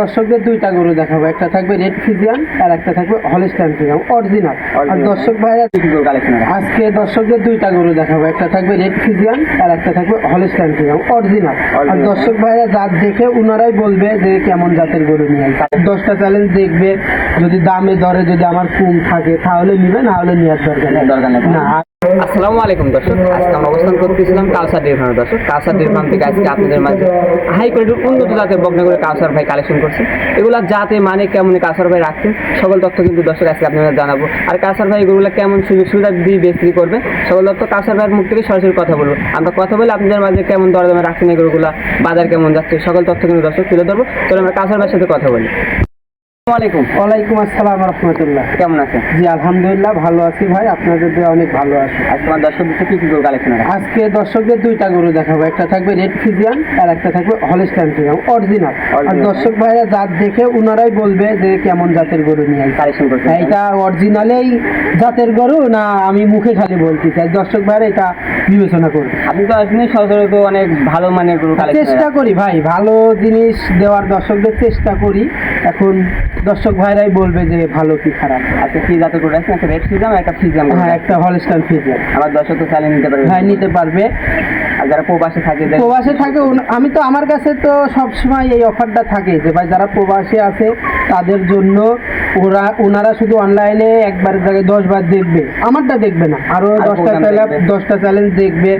দর্শকদের দুইটা গরু দেখাবো। একটা থাকবে রেড ফিজিয়ান আর একটা থাকবে হলিস্টাইন ফিজিয়ান অরিজিনাল আর দর্শক ভাইরা কালেকশন আজকে দর্শকদের দুইটা গরু দেখাবো। একটা থাকবে রেড ফিজিয়ান আর একটা থাকবে হলিস্টাইন ফিজিয়ান অরিজিনাল আর দর্শক ভাইরা জাত দেখে উনারাই বলবে যে কেমন জাতের গরু নিয়ে আসবে। দশটা চ্যালেঞ্জ দেখবে যদি দামে দরে যদি আমার কম থাকে তাহলে নিবে না হলে নেওয়ার দরকার নেই। দরকার নেই। না আসসালামু আলাইকুম দর্শক, আজকে আমরা অবস্থান করতেছিলাম কালসার দর্শক, কালসার থেকে আজকে আপনাদের মাঝে হাই কোয়ালিটির উন্নত জাতের কালসার ভাই কালেকশন করছে। এগুলা মানে কেমন কালসার ভাই রাখছেন, সকল তথ্য কিন্তু দর্শক আজকে আপনাদের জানাব। আর কালসার ভাই এগুলো কেমন সুযোগ সুবিধা দিয়ে বিক্রি করবে, সকল তথ্য কালসার ভাইয়ের মুখ থেকে সরাসরি কথা বলব। আমরা কথা বলে আপনাদের মাঝে কেমন দরদামে রাখছেন বাজার কেমন যাচ্ছে, সকল তথ্য কিন্তু দর্শক তুলে ধরবো। আমরা কালসার ভাইয়ের সাথে কথা বলি। আলাইকুম ওয়ালাইকুম আসসালাম রহমতুল্লাহ। কেমন আছেন? জি আলহামদুলিল্লাহ ভালো আছি ভাই। আপনাদের অনেক ভালো আছি আজকে আমার দর্শক দিচ্ছে কি কি কালেকশন আজকে দর্শকদের দুইটা গরু দেখাবো। একটা থাকবে রেড ফিজিয়ান আর একটা থাকবে ফিজিয়ান অরিজিনাল আর দর্শক ভাইরা জাত দেখে উনারাই বলবে যে কেমন জাতের গরু নিয়ে কালেকশন এটা অরিজিনালেই জাতের গরু না আমি মুখে খালি বলতে চাই দর্শক ভাইরা এটা বিবেচনা করবে আপনি তো আসলে সচরাচর অনেক ভালো মানের গরু কালেকশন চেষ্টা করি ভাই ভালো জিনিস দেওয়ার দর্শকদের চেষ্টা করি। এখন দর্শক ভাইরাই বলবে যে ভালো কি খারাপ। আচ্ছা কি জাতের গরু আছে? একটা রেড ফিজাম একটা ফিজাম হ্যাঁ একটা হলিস্টাইন ফিজিয়ান আমার দর্শক তো চালিয়ে নিতে পারবে। হ্যাঁ নিতে পারবে। আর যারা প্রবাসে থাকে প্রবাসে থাকে আমি তো আমার কাছে তো সবসময় এই অফারটা থাকে যে ভাই যারা প্রবাসে আছে তাদের জন্য ওরা ওনারা শুধু অনলাইনে একবার জায়গায় দশ বার দেখবে আমারটা দেখবে না। আরও দশটা চ্যালেঞ্জ দশটা চ্যালেঞ্জ দেখবে।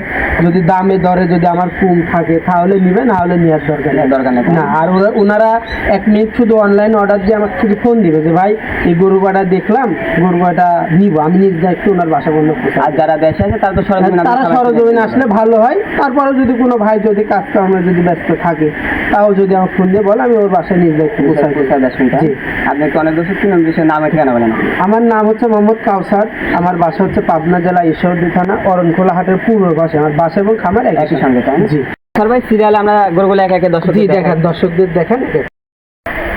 যদি দামে দরে যদি আমার কম থাকে তাহলে নিবে না হলে নেওয়ার দরকার নেই। দরকার নেই। না আর ওনারা এক মিনিট শুধু অনলাইন অর্ডার দিয়ে আমাকে শুধু ফোন দিবে যে ভাই এই গরু বাটা দেখলাম গরু বাটা নিব আমি নিজ দায়িত্বে ওনার বাসা বন্ধ আর যারা দেশে আছে তারা তো সরজমিন তারা সরজমিনে আসলে ভালো হয়। তারপরে যদি কোনো ভাই যদি কাজ কামে যদি ব্যস্ত থাকে তাও যদি আমার ফোন দিয়ে বলে আমি ওর বাসায় নিজ দায়িত্বে পৌঁছাই দিই। জি। আপনি তো অনেক দর্শক চিনেন দেশের নামে ঠিকানা বলেন। আমার নাম হচ্ছে মোহাম্মদ কাউসার। আমার বাসা হচ্ছে পাবনা জেলা ঈশ্বরদী থানা অরণখোলা হাটের পূর্ব পাশে। আমার এবং খামার একই সঙ্গে তাই না? জি। স্যার ভাই সিরিয়ালে আমরা গরুগুলো এক একে দর্শক জি দেখেন দর্শকদের দেখেন।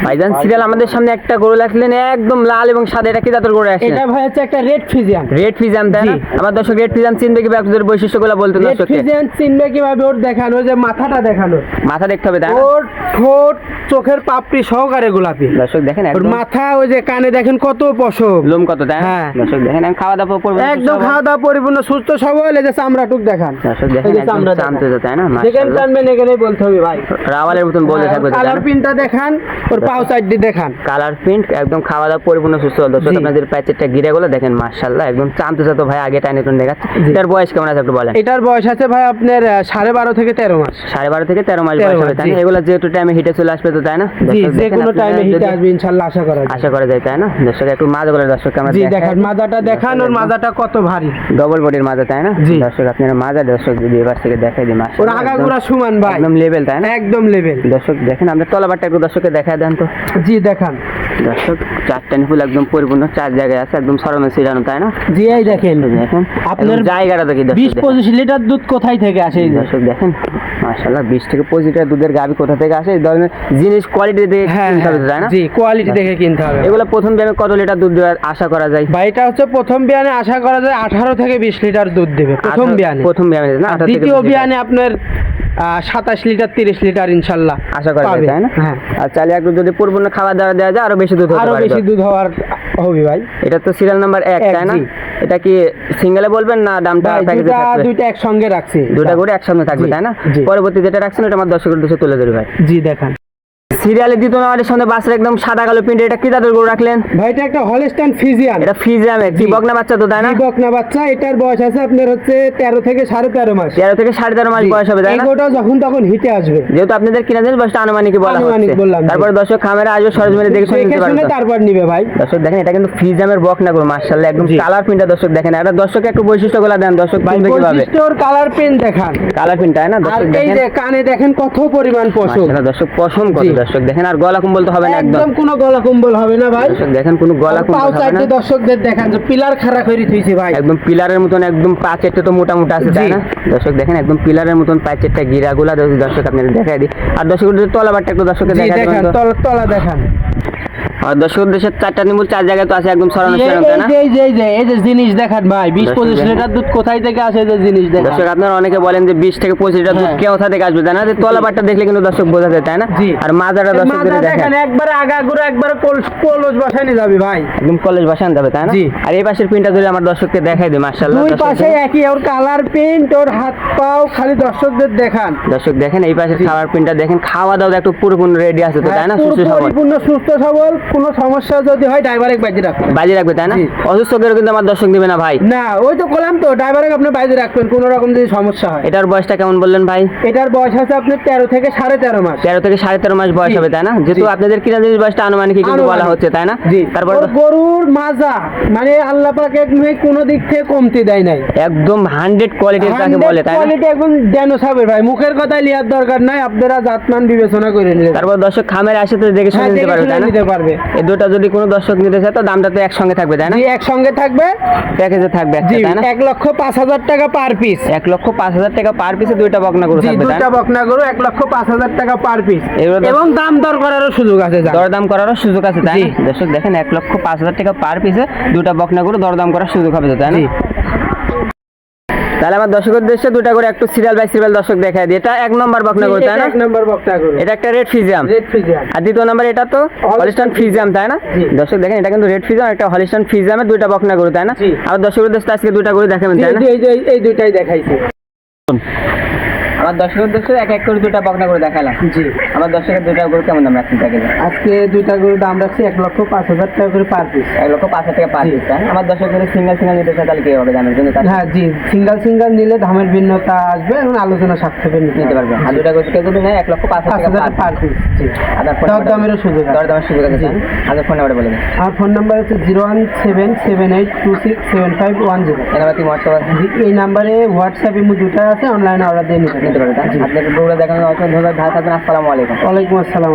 ভাইজান সিরিয়াল আমাদের সামনে একটা গরু রাখলেন একদম লাল এবং সাদা এটা কি জাতের গরু আছে? এটা ভাই হচ্ছে একটা রেড ফিজিয়ান রেড ফিজাম তাই না? আমার দর্শক রেড ফিজাম চিনবে কি আপনাদের বৈশিষ্ট্যগুলো বলতে রেড ফিজিয়ান চিনবে কীভাবে ওর দেখানো যে মাথাটা দেখানো। মাথা দেখতে হবে তাই ওর ঠোঁট চোখের পাপড়ি সহকারে গোলাপি। দর্শক দেখেন ওর মাথা ওই যে কানে দেখেন কত পশম। লোম কত তাই হ্যাঁ। দর্শক দেখেন আমি খাওয়া দাওয়া করব একদম খাওয়া দাওয়া পরিপূর্ণ সুস্থ সবল এই যে চামড়াটুক দেখান। দর্শক দেখেন চামড়া চামতে দেখান। তাই না? যেখানে মাশাআল্লাহ। টানবেন এখানেই বলতে হবে ভাই। রাওয়ালের মতন বলে থাকবে তো, কালার পিনটা দেখান ওর পাও দেখান। কালার প্রিন্ট একদম খাওয়া দাওয়া পরিপূর্ণ সুস্থ দর্শক। আপনাদের প্যাচেরটা গিরে গুলো দেখেন মার্শাল্লাহ একদম চামতে চাতো ভাই আগে টাইনে দেখাচ্ছে। এটার বয়স কেমন আছে একটু বলেন? এটার বয়স আছে ভাই আপনার সাড়ে বারো থেকে তেরো মাস। সাড়ে বারো থেকে তেরো মাস বয়স হবে তাই না? এগুলো যেহেতু টাইমে হিটে চলে আসবে তো তাই না? যে কোনো টাইমে হিটে আসবে ইনশাল্লাহ আশা করা যায়। আশা করা যায় তাই না? দর্শক একটু দর্শক আমরা দেখান মাজাটা দেখান ওর মাজাটা কত ভারী। ডবল বডির মাঝে তাই না? দর্শক আপনারা মাজা দর্শক যদি এবার থেকে দেখাই দিই ওর মাশাআল্লাহ, আগা একদম- সমান ভাই। একদম লেভেল তাই না? একদম লেভেল দর্শক দেখেন আমরা তলাবারটা একটু দর্শককে দেখায় দেন। তো। জি দেখান। দর্শক চারটা ফুল একদম পরিপূর্ণ চার জায়গায় আছে একদম সিরানো তাই না? জি এই দেখেন। দেখেন। আপনার জায়গাটা দেখি বিশ পঁচিশ লিটার দুধ কোথায় থেকে আসে দর্শক দেখেন। মাশাআল্লাহ বিশ থেকে পঁচিশ লিটার দুধের গাভি কোথা থেকে আসে? এই ধরনের জিনিস কোয়ালিটি দেখে হ্যাঁ কিনতে হবে, হ্যাঁ, তাই না? জি কোয়ালিটি দেখে কিনতে হবে। এগুলো প্রথম ব্যায়ামে কত লিটার দুধ দেওয়ার আশা করা যায়? ভাই এটা হচ্ছে প্রথম বিয়ানে আশা করা যায় আঠারো থেকে বিশ লিটার দুধ দেবে প্রথম বিয়ানে প্রথম না? দ্বিতীয় বিয়ানে আপনার সাতাশ লিটার তিরিশ লিটার ইনশাল্লাহ আশা করা যায় তাই না? হ্যাঁ। আর চাইলে একটু যদি পূর্ণ খাবার দাবার দেওয়া যায় আরও বেশি দুধ আরও বেশি দুধ হওয়ার হবে ভাই। এটা তো সিরিয়াল নাম্বার এক তাই না? এটা কি সিঙ্গেলে বলবেন না দামটা প্যাকেজে দুইটা থাকবে? দুইটা একসঙ্গে রাখছি। দুটা করে একসঙ্গে থাকবে তাই না। পরবর্তী যেটা রাখছেন ওটা আমার দর্শকের দেশে তুলে ধরি ভাই জি দেখান। সিরিয়ালে দ্বিতীয় নাম্বারের সামনে বাসের একদম সাদা কালো প্রিন্ট এটা কি তাদের গরু রাখলেন? ভাই এটা একটা হলস্টাইন ফিজিয়ান। এটা ফিজামে কি। বকনা বাচ্চা তো তাই না? বকনা বাচ্চা এটার বয়স আছে আপনার হচ্ছে তেরো থেকে সাড়ে তেরো মাস। তেরো থেকে সাড়ে তেরো মাস বয়স হবে তাই না? এগোটা যখন তখন হিটে আসবে। যেহেতু আপনাদের কিনা জিনিস বয়সটা আনুমানিক বলা আনুমানিক হচ্ছে। তারপরে দর্শক খামেরা আসবে দেখে শুনে দেখে নিতে শুনে পারবে তারপর নিবে ভাই। দর্শক দেখেন এটা কিন্তু ফিজামের বকনা গরু মার্শাল্লাহ একদম কালার প্রিন্টটা দর্শক দেখেন। এটা দর্শক একটু বৈশিষ্ট্যগুলো দেন দর্শক চিনবে কীভাবে বৈশিষ্ট্যর কালার পেন দেখান। কালার প্রিন্ট তাই না? দর্শক দেখেন। কানে দেখেন কত পরিমাণ পশম মাশাআল্লাহ, দর্শক পশম কত। দর্শক দেখেন আর গলা কুম্বল তো হবে না একদম। কোনো গলা কুম্বল হবে না ভাই। দর্শক দেখেন কোনো গলা কুম্বল হবে না। দর্শকদের দেখেন যে পিলার খাড়া করে থুইছি ভাই। একদম পিলারের মতন একদম পাঁচেরটা তো মোটা মোটা আছে তাই না? দর্শক দেখেন একদম পিলারের মতন পাঁচেরটা গিরাগুলা দর্শক আপনাদের দেখাই দিই। আর দর্শকদের তলাবারটা একটু দর্শকদের দেখাই দেখান তলা তলা দেখান। আর দর্শক দেশের চারটা নিমুল চার জায়গায় তো আছে একদম সরানো এই তাই না? এই যে এই যে এই যে জিনিস দেখান ভাই বিশ দর্শক পঁচিশ দেখেন। লিটার দুধ কোথায় থেকে আসে যে জিনিস দেখান? দর্শক আপনারা অনেকে বলেন যে বিশ থেকে পঁচিশ লিটার দুধ হ্যাঁ। কোথা থেকে আসবে তাই না? যে তলাবারটা দেখলে কিন্তু দর্শক বোঝা যায় তাই না? আর মাজাটা দর্শক দেখেন। দেখেন আগা করে একবারে কলস বসায় যাবে ভাই। একদম কলেজ বাসান যাবে তাই না? আর এই পাশের পিনটা যদি আমার দর্শককে দেখাই দিই মার্শাল্লাহ দুই পাশে একই ওর কালার প্রিন্ট ওর হাত পাও খালি দর্শকদের দেখান। দর্শক দেখেন এই পাশের দেখেন খাওয়া দাওয়া একটু পুরোপূর্ণ রেডি আছে তো তাই না? হ্যাঁ, সুস্থ সবল। সুস্থ সবল। কোনো সমস্যা যদি হয় ড্রাইভারে রাখবেন। রাখবে তাই না? জি। অসুস্থকেরও কিন্তু আমার দর্শক দিবে না ভাই। না ওই তো বললাম তো ড্রাইভারে আপনি রাখবেন কোনো রকম যদি সমস্যা হয়। এটার বয়সটা কেমন বললেন ভাই? এটার বয়স আছে আপনার তেরো থেকে সাড়ে তেরো মাস। তেরো থেকে সাড়ে তেরো মাস বয়স হবে তাই না? যেহেতু। আপনাদের কিনা জিনিস বয়সটা আনুমানিক কিন্তু বলা হচ্ছে তাই না? তারপরে গরুর মাজা মানে আল্লাহ পাকে কোনো দিক থেকে কমতি দেয় নাই। একদম হান্ড্রেড কোয়ালিটির তাকে বলে তাই কোয়ালিটি এখন ড্যানো সাবের ভাই। মুখের কথাই লিয়ার দরকার নাই আপনারা জাতমান বিবেচনা করে নিলেন। তারপর দর্শক খামের আসে তো দেখে শুনে হ্যাঁ, নিতে পারবে তাই না? নিতে পারবে। এই দুটো যদি কোনো দর্শক নিতে চায় তো দামটা তো একসঙ্গে থাকবে তাই না? একসঙ্গে থাকবে। প্যাকেজে থাকবে তাই না? এক লক্ষ পাঁচ হাজার টাকা পার পিস এক লক্ষ পাঁচ হাজার টাকা পার পিসে দুইটা বকনা গরু থাকবে তাই দুটা বকনা গরু এক লক্ষ পাঁচ হাজার টাকা পার পিস এবং দাম দর করারও সুযোগ আছে দর দরদাম করারও সুযোগ আছে তাই দর্শক দেখেন এক লক্ষ পাঁচ হাজার টাকা পার পিসে দুটা বকনা গরু দরদাম করার সুযোগ হবে তাই না। তাহলে আমার দর্শকের উদ্দেশ্যে দুটা করে একটু সিরিয়াল বাই সিরিয়াল দর্শক দেখায় দিই। এটা এক নম্বর বকনা করে তাই না? এক নম্বর বকনা গরু। এটা একটা রেড ফিজিয়াম রেড ফিজিয়াম আর দ্বিতীয় নম্বর এটা তো হলিস্টান ফিজিয়াম তাই না? দর্শক দেখেন এটা কিন্তু রেড ফিজিয়াম একটা হলিস্টান ফিজিয়ামের দুইটা বকনা গরু তাই না? আর দর্শকের উদ্দেশ্যে আজকে দুটা করে দেখাবেন তাই না? এই যে এই দুইটাই দেখাইছি। আমার দর্শকের দেশে এক এক করে দুইটা বকনা করে দেখালাম। জি। আমার দর্শকের দুইটা গরু কেমন দাম রাখছেন প্যাকেজে আজকে দুইটা গরুর দাম রাখছি এক লক্ষ পাঁচ হাজার টাকা করে পার পিস এক লক্ষ পাঁচ হাজার টাকা পার। পিস আমার দর্শকের সিঙ্গেল সিঙ্গেল নিতে চায় তাহলে কি হবে জানার জন্য হ্যাঁ জি। সিঙ্গেল সিঙ্গেল নিলে দামের ভিন্নতা আসবে এবং আলোচনা নিতে নিতে পারবে। আর দুইটা গরু কেউ যদি নেয় এক লক্ষ পাঁচ হাজার টাকা পার পিস জি। দর দামেরও সুযোগ দর দামের সুযোগ আছে? আদার ফোন নাম্বার বলে দিন। আমার ফোন নাম্বার হচ্ছে zero one seven seven eight two six seven five one zero. এই নাম্বারে হোয়াটসঅ্যাপ ইমো দুটা আছে অনলাইনে অর্ডার দিয়ে নিতে নিতে পারবে তাই না? আপনাকে গরুটা দেখানোর অসংখ্য ধন্যবাদ ভালো থাকবেন, আসসালামু আলাইকুম ওয়ালাইকুম আসসালাম